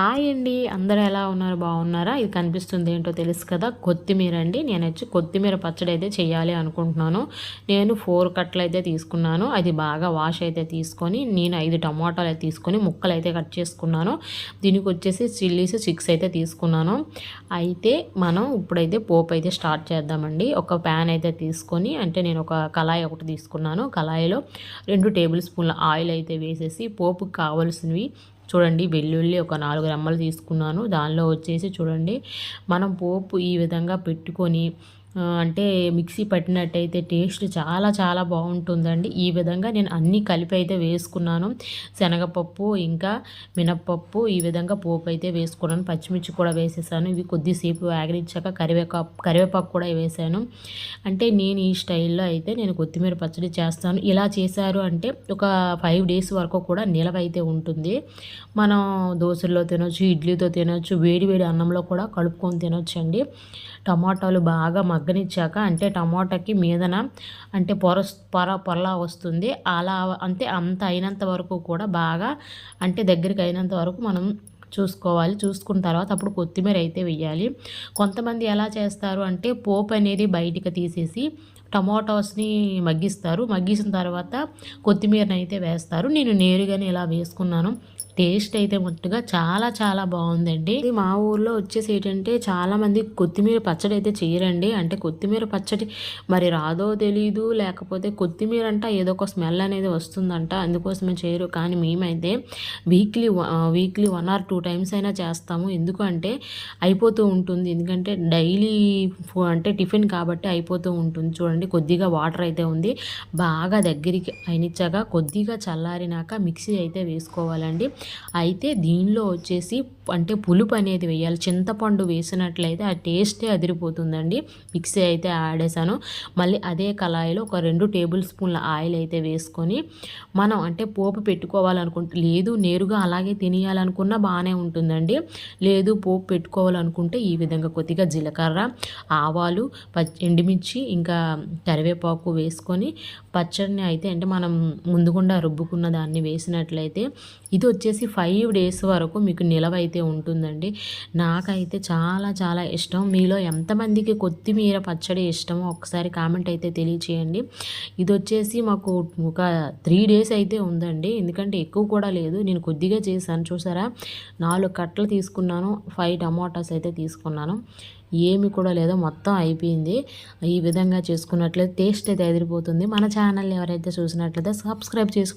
Hi అండి. అందరూ ఎలా ఉన్నారు? బాగున్నారా? ఇది కనిపిస్తుంది ఏంటో తెలుసు కదా? కొత్తిమీర అండి. నేను వచ్చి కొత్తిమీర పచ్చడి అయితే చేయాలి అనుకుంటున్నాను. నేను ఫోర్ కట్లు అయితే తీసుకున్నాను. అది బాగా వాష్ అయితే తీసుకొని నేను ఐదు టమాటాలు అయితే తీసుకొని ముక్కలు అయితే కట్ చేసుకున్నాను. దీనికి వచ్చేసి చిల్లీస్ సిక్స్ అయితే తీసుకున్నాను. అయితే మనం ఇప్పుడైతే పోపు అయితే స్టార్ట్ చేద్దామండి. ఒక ప్యాన్ అయితే తీసుకొని అంటే నేను ఒక కళాయి ఒకటి తీసుకున్నాను. కళాయిలో రెండు టేబుల్ స్పూన్ల ఆయిల్ అయితే వేసేసి పోపుకి కావాల్సినవి చూడండి వెల్లుల్లి ఒక నాలుగు రెమ్మలు తీసుకున్నాను. దానిలో వచ్చేసి చూడండి మనం పోపు ఈ విధంగా పెట్టుకొని అంటే మిక్సీ పట్టినట్టయితే టేస్ట్ చాలా చాలా బాగుంటుందండి. ఈ విధంగా నేను అన్నీ కలిపి అయితే వేసుకున్నాను. శనగపప్పు ఇంకా మినప్పప్పు ఈ విధంగా పోపు అయితే వేసుకున్నాను. పచ్చిమిర్చి కూడా వేసేసాను. ఇవి కొద్దిసేపు ఆగరించాక కరివేపా కరివేపాకు కూడా వేసాను. అంటే నేను ఈ స్టైల్లో అయితే నేను కొత్తిమీర పచ్చడి చేస్తాను. ఇలా చేశారు అంటే ఒక ఫైవ్ డేస్ వరకు కూడా నిలవ అయితే ఉంటుంది. మనం దోశల్లో తినొచ్చు ఇడ్లీతో తినొచ్చు వేడి వేడి అన్నంలో కూడా కలుపుకొని తినొచ్చు అండి టమాటాలు బాగా మగ్గనిచ్చాక అంటే టమాటాకి మీదన అంటే పొర పొర పొరలా వస్తుంది. అలా అంటే అంత అయినంత వరకు కూడా బాగా అంటే దగ్గరికి అయినంత వరకు మనం చూసుకోవాలి. చూసుకున్న తర్వాత అప్పుడు కొత్తిమీర అయితే వేయాలి. కొంతమంది ఎలా చేస్తారు అంటే పోపు అనేది బయటికి తీసేసి టమాటోస్ని మగ్గిస్తారు. మగ్గిసిన తర్వాత కొత్తిమీరని అయితే వేస్తారు. నేను నేరుగానే ఇలా వేసుకున్నాను. టేస్ట్ అయితే మొట్టుగా చాలా చాలా బాగుందండి. మా ఊర్లో వచ్చేసి ఏంటంటే చాలామంది కొత్తిమీర పచ్చడి అయితే చేయరండి. అంటే కొత్తిమీర పచ్చడి మరి రాదో తెలీదు. లేకపోతే కొత్తిమీర అంట ఏదో ఒక స్మెల్ అనేది వస్తుందంట. అందుకోసమే చేయరు. కానీ మేమైతే weekly weekly one or two times అయినా చేస్తాము. ఎందుకంటే అయిపోతూ ఉంటుంది. ఎందుకంటే డైలీ అంటే టిఫిన్ కాబట్టి అయిపోతూ ఉంటుంది. చూడండి. కొద్దిగా వాటర్ అయితే ఉంది. బాగా దగ్గరికి అయినిచ్చాక కొద్దిగా చల్లారినాక మిక్సీ అయితే వేసుకోవాలండి. అయితే దీనిలో వచ్చేసి అంటే పులుపు అనేది వేయాలి. చింతపండు వేసినట్లయితే ఆ టేస్టే అదిరిపోతుందండి. మిక్సీ అయితే ఆడేసాను మళ్ళీ అదే కళాయిలో ఒక రెండు టేబుల్ స్పూన్ల ఆయిల్ అయితే వేసుకొని మనం అంటే పోపు పెట్టుకోవాలనుకుంటే లేదు నేరుగా అలాగే తినేయాలనుకున్నా బాగానే ఉంటుందండి. లేదు పోపు పెట్టుకోవాలనుకుంటే ఈ విధంగా కొద్దిగా జీలకర్ర ఆవాలు పచ్చి ఎండుమిర్చి ఇంకా కరివేపాకు వేసుకొని పచ్చడిని అయితే అంటే మనం ముందుగుండా రుబ్బుకున్న దాన్ని వేసినట్లయితే ఇది వచ్చేసి ఫైవ్ డేస్ వరకు మీకు నిలవ అయితే ఉంటుందండి. నాకైతే చాలా చాలా ఇష్టం. మీలో ఎంతమందికి కొత్తిమీర పచ్చడి ఇష్టమో ఒకసారి కామెంట్ అయితే తెలియచేయండి. ఇది వచ్చేసి మాకు ఒక త్రీ డేస్ అయితే ఉందండి. ఎందుకంటే ఎక్కువ కూడా లేదు. నేను కొద్దిగా చేశాను. చూసారా? నాలుగు కట్టలు తీసుకున్నాను. ఫైవ్ టమాటాస్ అయితే తీసుకున్నాను. ఏమి కూడా లేదో మొత్తం అయిపోయింది. ఈ విధంగా చేసుకున్నట్లయితే టేస్ట్ అయితే ఎదిరిపోతుంది. మన ఛానల్ ఎవరైతే చూసినట్లయితే సబ్స్క్రైబ్ చేసుకుని